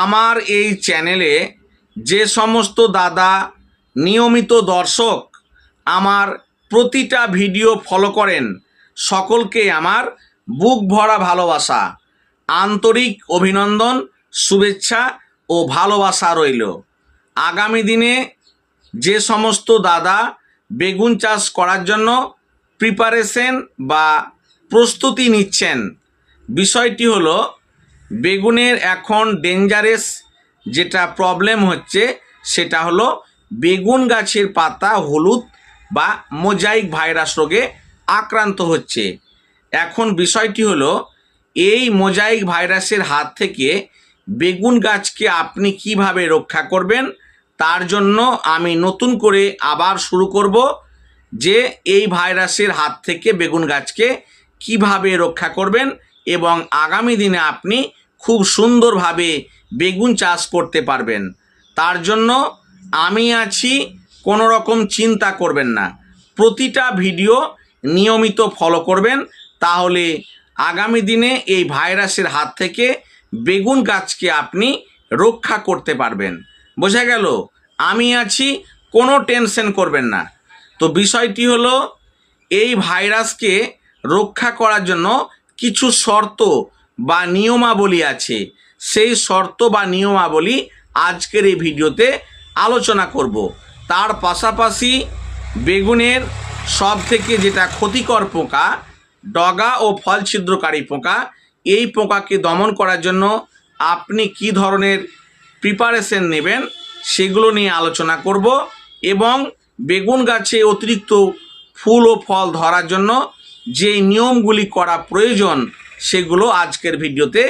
আমার এই চ্যানেলে যে সমস্ত দাদা নিয়মিত দর্শক আমার প্রতিটা ভিডিও ফলো করেন, সকলকে আমার বুক ভরা ভালোবাসা, আন্তরিক অভিনন্দন, শুভেচ্ছা ও ভালোবাসা রইল। আগামী দিনে যে সমস্ত দাদা বেগুন চাষ করার জন্য প্রিপারেশন বা প্রস্তুতি নিচ্ছেন, বিষয়টি হলো বেগুনের এখন ডেঞ্জারেস যেটা প্রবলেম হচ্ছে, সেটা হলো বেগুন গাছের পাতা হলুদ বা মোজাইক ভাইরাস রোগে আক্রান্ত হচ্ছে। এখন বিষয়টি হলো, এই মোজাইক ভাইরাসের হাত থেকে বেগুন গাছকে আপনি কীভাবে রক্ষা করবেন, তার জন্য আমি নতুন করে আবার শুরু করব যে এই ভাইরাসের হাত থেকে বেগুন গাছকে কীভাবে রক্ষা করবেন এবং আগামী দিনে আপনি খুব সুন্দরভাবে বেগুন চাষ করতে পারবেন। তার জন্য আমি আছি, কোনো রকম চিন্তা করবেন না। প্রতিটা ভিডিও নিয়মিত ফলো করবেন, তাহলে আগামী দিনে এই ভাইরাসের হাত থেকে বেগুন গাছকে আপনি রক্ষা করতে পারবেন। বোঝা গেল? আমি আছি, কোনো টেনশন করবেন না। তো বিষয়টি হলো, এই ভাইরাসকে রক্ষা করার জন্য কিছু শর্ত বা নিয়মাবলী আছে, সেই শর্ত বা নিয়মাবলী আজকের এই ভিডিওতে আলোচনা করব। তার পাশাপাশি বেগুনের সব থেকে যেটা ক্ষতিকর পোকা, ডগা ও ফল ছিদ্রকারী পোকা, এই পোকাকে দমন করার জন্য আপনি কি ধরনের প্রিপারেশন নেবেন সেগুলো নিয়ে আলোচনা করব এবং বেগুন গাছে অতিরিক্ত ফুল ও ফল ধরার জন্য যে নিয়মগুলি করা প্রয়োজন সেগুলো আজকের ভিডিওতে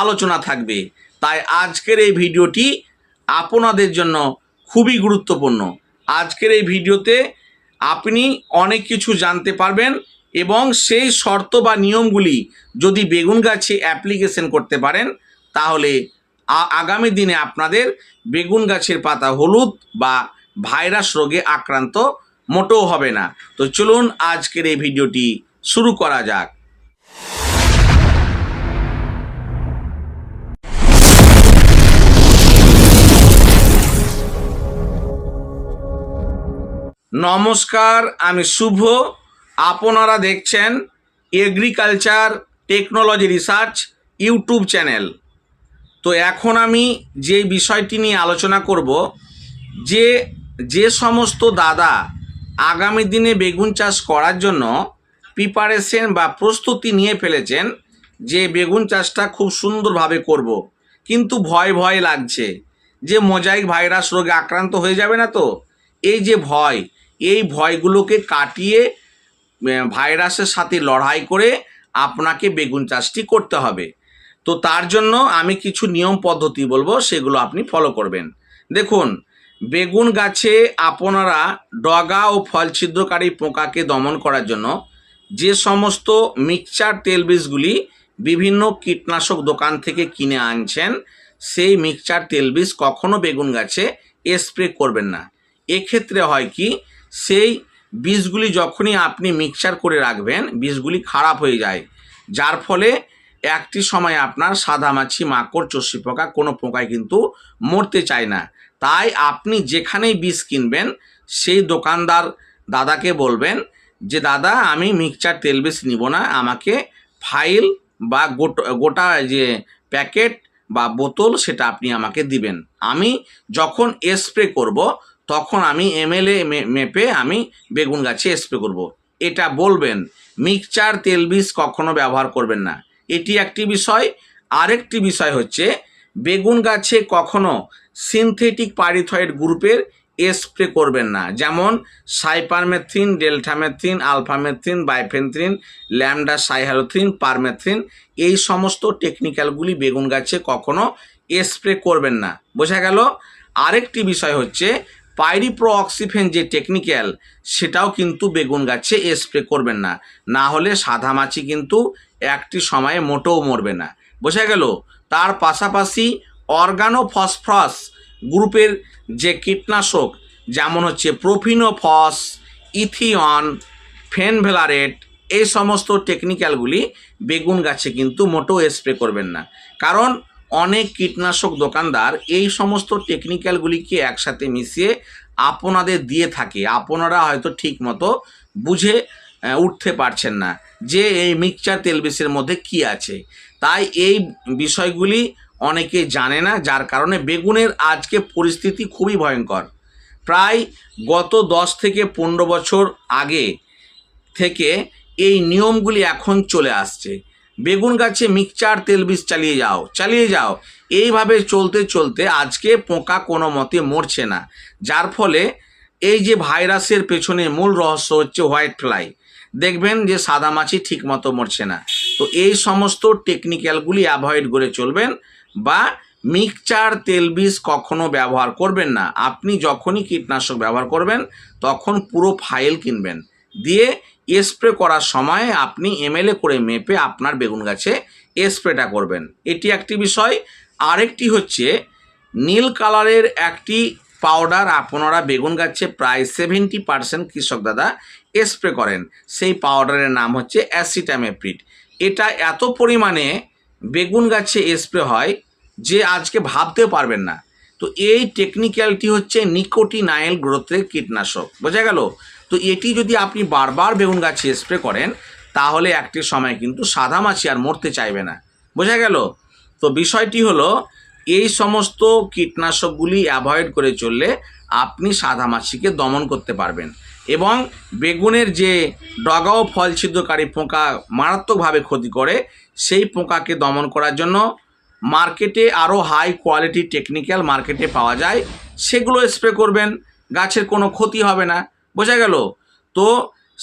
আলোচনা থাকবে। তাই আজকের এই ভিডিওটি আপনাদের জন্য খুবই গুরুত্বপূর্ণ। আজকের এই ভিডিওতে আপনি অনেক কিছু জানতে পারবেন এবং সেই শর্ত বা নিয়মগুলি যদি বেগুন গাছে অ্যাপ্লিকেশন করতে পারেন, তাহলে আগামী দিনে আপনাদের বেগুন গাছের পাতা হলুদ বা ভাইরাস রোগে আক্রান্ত মোটেও হবে না। তো চলুন আজকের এই ভিডিওটি শুরু করা যাক। নমস্কার, আমি শুভ। আপনারা দেখছেন agriculture technology research YouTube channel তো এখন আমি যে বিষয়টি নিয়ে আলোচনা করব, যে যে সমস্ত দাদা আগামী দিনে বেগুন চাষ করার জন্য প্রিপারেশন বা প্রস্তুতি নিয়ে ফেলেছেন যে বেগুন চাষটা খুব সুন্দরভাবে করব। কিন্তু ভয় ভয় লাগছে যে মোজাইক ভাইরাস রোগে আক্রান্ত হয়ে যাবে না তো? এই যে ভয় এই ভয়গুলোকে কাটিয়ে ভাইরাসের সাথে লড়াই করে আপনাকে বেগুন চাষটি করতে হবে। তো তার জন্য আমি কিছু নিয়ম পদ্ধতি বলব, সেগুলো আপনি ফলো করবেন। দেখুন, বেগুন গাছে আপনারা ডগা ও ফল ছিদ্রকারী পোকাকে দমন করার জন্য যে সমস্ত মিক্সচার তেল বীজগুলি বিভিন্ন কীটনাশক দোকান থেকে কিনে আনছেন, সেই মিক্সচার তেল বীজ কখনো বেগুন গাছে স্প্রে করবেন না। এক্ষেত্রে হয় কি সেই বীজগুলি যখনই আপনি মিক্সচার করে রাখবেন, বীজগুলি খারাপ হয়ে যায়। যার ফলে একটি সময় আপনার সাদা মাছি, মাকড় চষি পোকা কোনো পোকায় কিন্তু মরতে চায় না। তাই আপনি যেখানেই বীজ কিনবেন, সেই দোকানদার দাদাকে বলবেন যে, দাদা, আমি মিক্সচার তেল বীজ নিব না। আমাকে ফাইল বা গোটা যে প্যাকেট বা বোতল সেটা আপনি আমাকে দিবেন। আমি যখন স্প্রে করব তখন আমি এমএলএ মেপে আমি বেগুন গাছে স্প্রে করব। এটা বলবেন, মিক্সচার তেল বীজ কখনো ব্যবহার করবেন না। এটি একটি বিষয়। আরেকটি বিষয় হচ্ছে, বেগুন গাছে কখনো সিনথেটিক পারিথয়েড গ্রুপের স্প্রে করবেন না। যেমন cypermethrin deltamethrin alphamethrin bifenthrin, lambda cyhalothrin permethrin এই সমস্ত টেকনিক্যালগুলি বেগুন গাছে কখনো স্প্রে করবেন না। বোঝা গেল? আরেকটি বিষয় হচ্ছে পাইরিপ্রো অক্সিফেন যে টেকনিক্যাল সেটাও কিন্তু বেগুন গাছে স্প্রে করবেন না। না হলে সাদা মাছি কিন্তু একটি সময়ে মোটেও মরবে না। বোঝা গেল? তার পাশাপাশি অর্গানো ফসফরাস গ্রুপের যে কীটনাশক, যেমন হচ্ছে প্রোফিনোফস ইথিয়ন ফেনভেলারেট এই সমস্ত টেকনিক্যালগুলি বেগুন গাছে কিন্তু মোটেও স্প্রে করবেন না। কারণ অনেক কীটনাশক দোকানদার এই সমস্ত টেকনিক্যালগুলিকে একসাথে মিশিয়ে আপনাদের দিয়ে থাকে। আপনারা হয়তো ঠিক মতো বুঝে উঠতে পারছেন না যে এই মিক্সচার তেলবিসের মধ্যে কি আছে। তাই এই বিষয়গুলি অনেকে জানে না, যার কারণে বেগুনের আজকে পরিস্থিতি খুবই ভয়ঙ্কর। প্রায় গত দশ থেকে পনেরো বছর আগে থেকে এই নিয়মগুলি এখন চলে আসছে। বেগুন গাছে মিক্সচার তেল বীজ চালিয়ে যাও চালিয়ে যাও। এইভাবে চলতে চলতে আজকে পোকা কোনো মতে মরছে না। যার ফলে এই যে ভাইরাসের পেছনে মূল রহস্য হচ্ছে হোয়াইট ফ্লাই। দেখবেন যে সাদা মাছি ঠিক মতো মরছে না। তো এই সমস্ত টেকনিক্যালগুলি অ্যাভয়েড করে চলবেন বা মিক্সচার তেল বীজ কখনো ব্যবহার করবেন না। আপনি যখনই কীটনাশক ব্যবহার করবেন, তখন পুরো ফাইল কিনবেন। দিয়ে স্প্রে করার সময় আপনি এমএলএ করে মেপে আপনার বেগুন গাছে স্প্রেটা করবেন। এটি একটি বিষয়। আরেকটি হচ্ছে, নীল কালারের একটি পাউডার আপনারা বেগুন গাছে প্রায় সেভেন্টি পার্সেন্ট কৃষক দাদা স্প্রে করেন। সেই পাউডারের নাম হচ্ছে অ্যাসিটামেপ্রিড এটা এত পরিমাণে বেগুন গাছে স্প্রে হয় যে আজকে ভাবতে পারবেন না। তো এই টেকনিক্যালটি হচ্ছে নিকোটিনাইল গ্রোথের কীটনাশক। বোঝা গেল? তো এটি যদি আপনি বারবার বেগুন গাছে স্প্রে করেন, তাহলে একটি সময় কিন্তু সাদা মাছি আর মরতে চাইবে না। বোঝা গেল? তো বিষয়টি হলো, এই সমস্ত কীটনাশকগুলি অ্যাভয়েড করে চললে আপনি সাদা মাছিকে দমন করতে পারবেন এবং বেগুনের যে ডগা ও ফল ছিদ্রকারী পোকা মারাত্মকভাবে ক্ষতি করে, সেই পোকাকে দমন করার জন্য মার্কেটে আরও হাই কোয়ালিটি টেকনিক্যাল মার্কেটে পাওয়া যায়। সেগুলো স্প্রে করবেন, গাছের কোনো ক্ষতি হবে না। বোঝা গেল? তো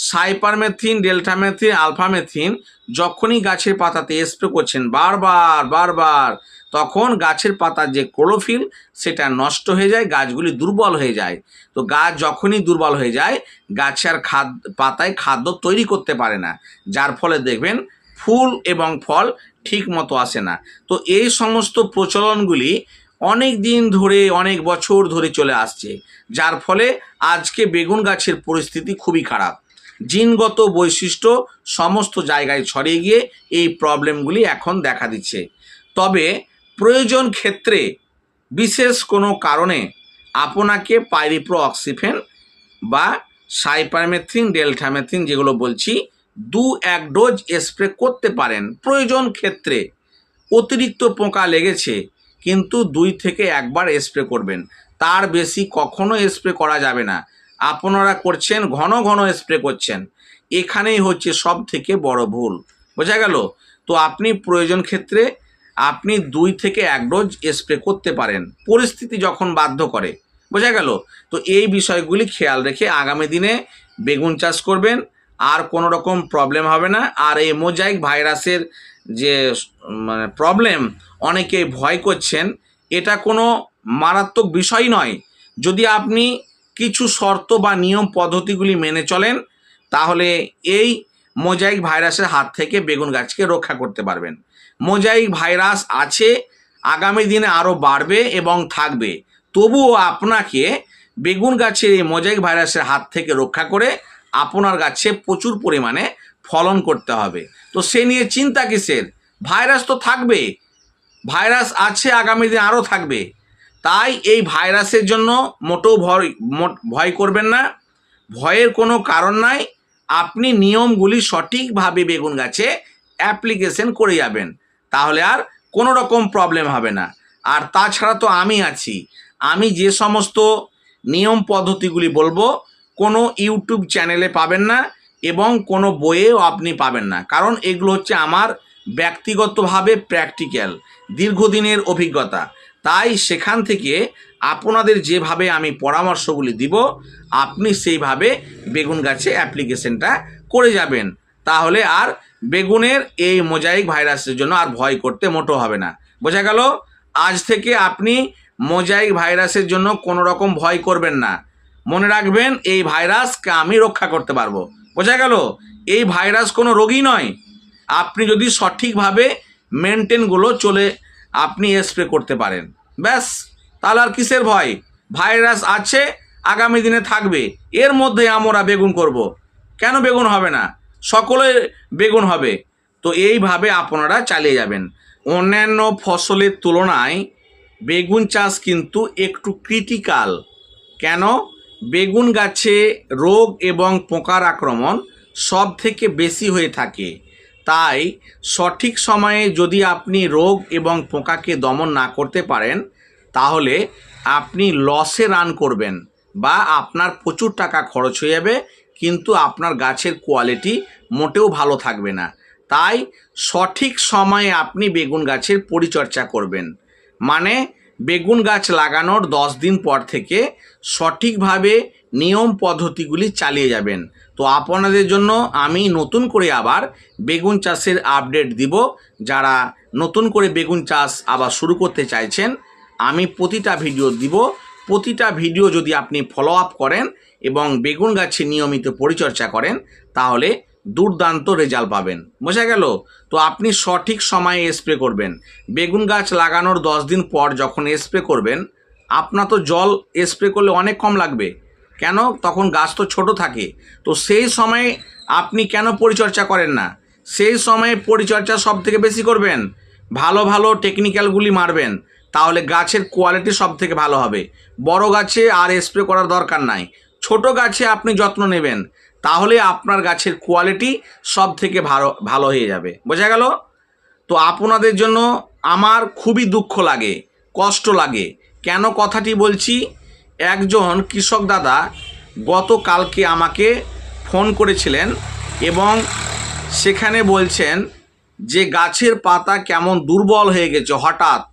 সাইপারমেথিন, ডেল্টামেথিন, আলফামেথিন যখনই গাছের পাতাতে স্প্রে করছেন, বারবার বারবার, তখন গাছের পাতার যে ক্লোরোফিল সেটা নষ্ট হয়ে যায়, গাছগুলি দুর্বল হয়ে যায়। তো গাছ যখনই দুর্বল হয়ে যায়, গাছে আর খাদ্য পাতায় খাদ্য তৈরি করতে পারে না। যার ফলে দেখবেন ফুল এবং ফল ঠিক মতো আসে না। তো এই সমস্ত প্রচলনগুলি অনেক দিন ধরে, অনেক বছর ধরে চলে আসছে। যার ফলে আজকে বেগুন গাছের পরিস্থিতি খুবই খারাপ। জিনগত বৈশিষ্ট্য সমস্ত জায়গায় ছড়িয়ে গিয়ে এই প্রবলেমগুলি এখন দেখা দিচ্ছে। তবে প্রয়োজন ক্ষেত্রে বিশেষ কোনো কারণে আপনাকে পাইরিপ্রো অক্সিফেন বা সাইপারমেথিন, ডেল্টামেথিন যেগুলো বলছি, দু এক ডোজ স্প্রে করতে পারেন। প্রয়োজন ক্ষেত্রে অতিরিক্ত পোকা লেগেছে কিন্তু দুই থেকে একবার স্প্রে করবেন। তার বেশি কখনো স্প্রে করা যাবে না। আপনারা করছেন, ঘন ঘন স্প্রে করছেন। এখানেই হচ্ছে সব থেকে বড় ভুল। বোঝা গেল? তো আপনি প্রয়োজন ক্ষেত্রে আপনি দুই থেকে এক ডোজ স্প্রে করতে পারেন। পরিস্থিতি যখন বাধ্য করে। বোঝা গেল? তো এই বিষয়গুলি খেয়াল রেখে আগামী দিনে বেগুন চাষ করবেন। আর কোনো রকম প্রবলেম হবে না। আর এই মোজাইক ভাইরাসের যে মানে প্রবলেম অনেকে ভয় করছেন, এটা কোনো মারাত্মক বিষয় নয়। যদি আপনি কিছু শর্ত বা নিয়ম পদ্ধতিগুলি মেনে চলেন, তাহলে এই মোজাইক ভাইরাসের হাত থেকে বেগুন গাছকে রক্ষা করতে পারবেন। মোজাইক ভাইরাস আছে, আগামী দিনে আরও বাড়বে এবং থাকবে। তবুও আপনাকে বেগুন গাছের এই মোজাইক ভাইরাসের হাত থেকে রক্ষা করে আপনার গাছে প্রচুর পরিমাণে ফলন করতে হবে। তো সে নিয়ে চিন্তা কিসের? ভাইরাস তো থাকবে। ভাইরাস আছে, আগামী দিন আরও থাকবে। তাই এই ভাইরাসের জন্য মোটেও ভয় ভয় করবেন না। ভয়ের কোনো কারণ নাই। আপনি নিয়মগুলি সঠিকভাবে বেগুন গাছে অ্যাপ্লিকেশন করে যাবেন। তাহলে আর কোনো রকম প্রবলেম হবে না। আর তাছাড়া তো আমি আছি। আমি যে সমস্ত নিয়ম পদ্ধতিগুলি বলব, কোনো ইউটিউব চ্যানেলে পাবেন না। এবং কোনো বইয়েও আপনি পাবেন না। কারণ এগুলো হচ্ছে আমার ব্যক্তিগতভাবে প্র্যাকটিক্যাল দীর্ঘদিনের অভিজ্ঞতা। তাই সেখান থেকে আপনাদের যেভাবে আমি পরামর্শগুলি দিব, আপনি সেইভাবে বেগুন গাছে অ্যাপ্লিকেশনটা করে যাবেন। তাহলে আর বেগুনের এই মোজাইক ভাইরাসের জন্য আর ভয় করতে মোটো হবে না। বোঝা গেল? আজ থেকে আপনি মোজাইক ভাইরাসের জন্য কোনো রকম ভয় করবেন না। মনে রাখবেন, এই ভাইরাসকে আমি রক্ষা করতে পারব। বোঝা গেল? এই ভাইরাস কোনো রোগী নয়। আপনি যদি সঠিকভাবে মেনটেনগুলো চলে, আপনি স্প্রে করতে পারেন। ব্যাস, তাহলে আর কিসের ভয়? ভাইরাস আছে, আগামী দিনে থাকবে। এর মধ্যে আমরা বেগুন করব। কেন বেগুন হবে না? সকলে বেগুন হবে। তো এইভাবে আপনারা চালিয়ে যাবেন। অন্যান্য ফসলের তুলনায় বেগুন চাষ কিন্তু একটু ক্রিটিক্যাল কেন? বেগুন গাছে রোগ এবং পোকার আক্রমণ সব থেকে বেশি হয়ে থাকে। তাই সঠিক সময়ে যদি আপনি রোগ এবং পোকাকে দমন না করতে পারেন, তাহলে আপনি লসে রান করবেন বা আপনার প্রচুর টাকা খরচ হয়ে যাবে, কিন্তু আপনার গাছের কোয়ালিটি মোটেও ভালো থাকবে না। তাই সঠিক সময়ে আপনি বেগুন গাছের পরিচর্যা করবেন। মানে বেগুন গাছ লাগানোর দশ দিন পর থেকে সঠিকভাবে নিয়ম পদ্ধতিগুলি চালিয়ে যাবেন। তো আপনাদের জন্য আমি নতুন করে আবার বেগুন চাষের আপডেট দিব। যারা নতুন করে বেগুন চাষ আবার শুরু করতে চাইছেন, আমি প্রতিটা ভিডিও দিব। প্রতিটা ভিডিও যদি আপনি ফলো আপ করেন এবং বেগুন গাছে নিয়মিত পরিচর্যা করেন, তাহলে দুর্দান্ত রেজাল্ট পাবেন। বোঝা গেল? তো আপনি সঠিক সময়ে স্প্রে করবেন। বেগুন গাছ লাগানোর দশ দিন পর যখন স্প্রে করবেন, আপনার তো জল স্প্রে করলে অনেক কম লাগবে। কেন? তখন গাছ তো ছোট থাকে। তো সেই সময়ে আপনি কেন পরিচর্যা করেন না? সেই সময়ে পরিচর্যা সব থেকে বেশি করবেন। ভালো ভালো টেকনিক্যালগুলি মারবেন। তাহলে গাছের কোয়ালিটি সব থেকে ভালো হবে। বড় গাছে আর স্প্রে করার দরকার নাই। ছোট গাছে আপনি যত্ন নেবেন। তাহলে আপনার গাছের কোয়ালিটি সব থেকে ভালো ভালো হয়ে যাবে। বোঝা গেল? তো আপনাদের জন্য আমার খুবই দুঃখ লাগে, কষ্ট লাগে। কেন কথাটি বলছি? একজন কৃষক দাদা গতকালকে আমাকে ফোন করেছিলেন এবং সেখানে বলছেন যে গাছের পাতা কেমন দুর্বল হয়ে গেছে হঠাৎ।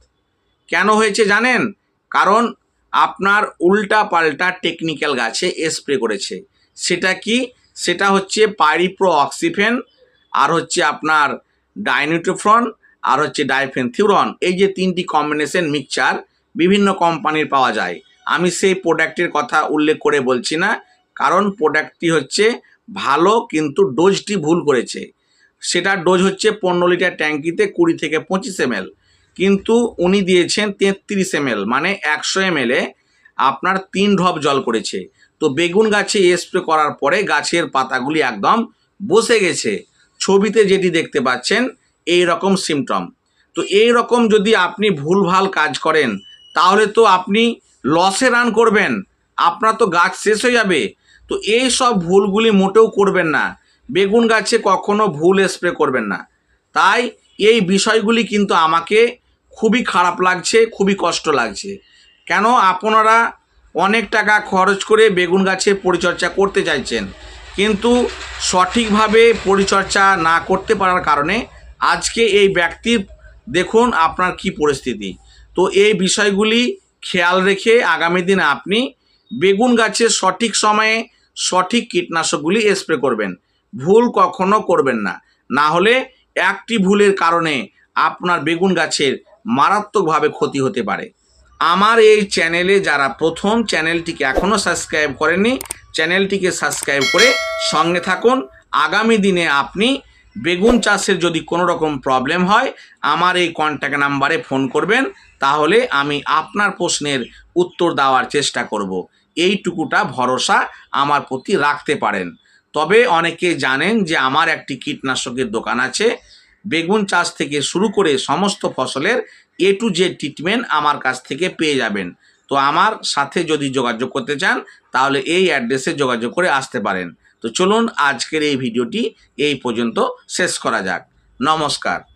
কেন হয়েছে জানেন? কারণ আপনার উল্টা পাল্টা টেকনিক্যাল গাছে স্প্রে করেছে। সেটা কি সেটা হচ্ছে পাইরিপ্রো অক্সিফেন আর হচ্ছে আপনার ডাইনিটোফ্রন আর হচ্ছে ডাইফেনথিউরন। এই যে তিনটি কম্বিনেশন মিক্সচার বিভিন্ন কোম্পানির পাওয়া যায়। আমি সেই প্রোডাক্টের কথা উল্লেখ করে বলছি না, কারণ প্রোডাক্টটি হচ্ছে ভালো কিন্তু ডোজটি ভুল করেছে। সেটার ডোজ হচ্ছে পনেরো লিটার ট্যাঙ্কিতে কুড়ি থেকে পঁচিশ এম কিন্তু উনি দিয়েছেন তেত্রিশ এম মানে একশো এম আপনার তিন ঢপ জল করেছে। তো বেগুন গাছে স্প্রে করার পরে গাছের পাতাগুলি একদম বসে গেছে। ছবিতে যেটি দেখতে পাচ্ছেন, এই রকম সিমটম তো এই রকম যদি আপনি ভুলভাল কাজ করেন, তাহলে তো আপনি লসে রান করবেন। আপনার তো গাছ শেষ হয়ে যাবে। তো এই সব ভুলগুলি মোটেও করবেন না। বেগুন গাছে কখনো ভুল স্প্রে করবেন না। তাই এই বিষয়গুলি কিন্তু আমাকে খুবই খারাপ লাগছে, খুবই কষ্ট লাগছে। কেন আপনারা অনেক টাকা খরচ করে বেগুন গাছের পরিচর্যা করতে চাইছেন? কিন্তু সঠিকভাবে পরিচর্যা না করতে পারার কারণে আজকে এই ব্যক্তির দেখুন আপনার কি পরিস্থিতি। তো এই বিষয়গুলি খেয়াল রেখে আগামী দিনে আপনি বেগুন গাছে সঠিক সময়ে সঠিক কীটনাশকগুলি স্প্রে করবেন। ভুল কখনো করবেন না। না হলে একটি ভুলের কারণে আপনার বেগুন গাছের মারাত্মকভাবে ক্ষতি হতে পারে। আমার এই চ্যানেলে যারা প্রথম, চ্যানেলটিকে এখনও সাবস্ক্রাইব করেননি, চ্যানেলটিকে সাবস্ক্রাইব করে সঙ্গে থাকুন। আগামী দিনে আপনি বেগুন চাষের যদি কোনো রকম প্রবলেম হয়, আমার এই কন্ট্যাক্ট নাম্বারে ফোন করবেন, তাহলে আমি আপনার প্রশ্নের উত্তর দেওয়ার চেষ্টা করব। এইটুকুটা ভরসা আমার প্রতি রাখতে পারেন। তবে অনেকে জানেন যে আমার একটি কীটনাশকের দোকান আছে। বেগুন চাষ থেকে শুরু করে সমস্ত ফসলের এ টু জেড ট্রিটমেন্ট আমার কাছ থেকে পেয়ে যাবেন। তো আমার সাথে যদি যোগাযোগ করতে চান, তাহলে এই অ্যাড্রেসে যোগাযোগ করে আসতে পারেন। তো চলুন আজকের এই ভিডিওটি এই পর্যন্ত শেষ করা যাক। নমস্কার।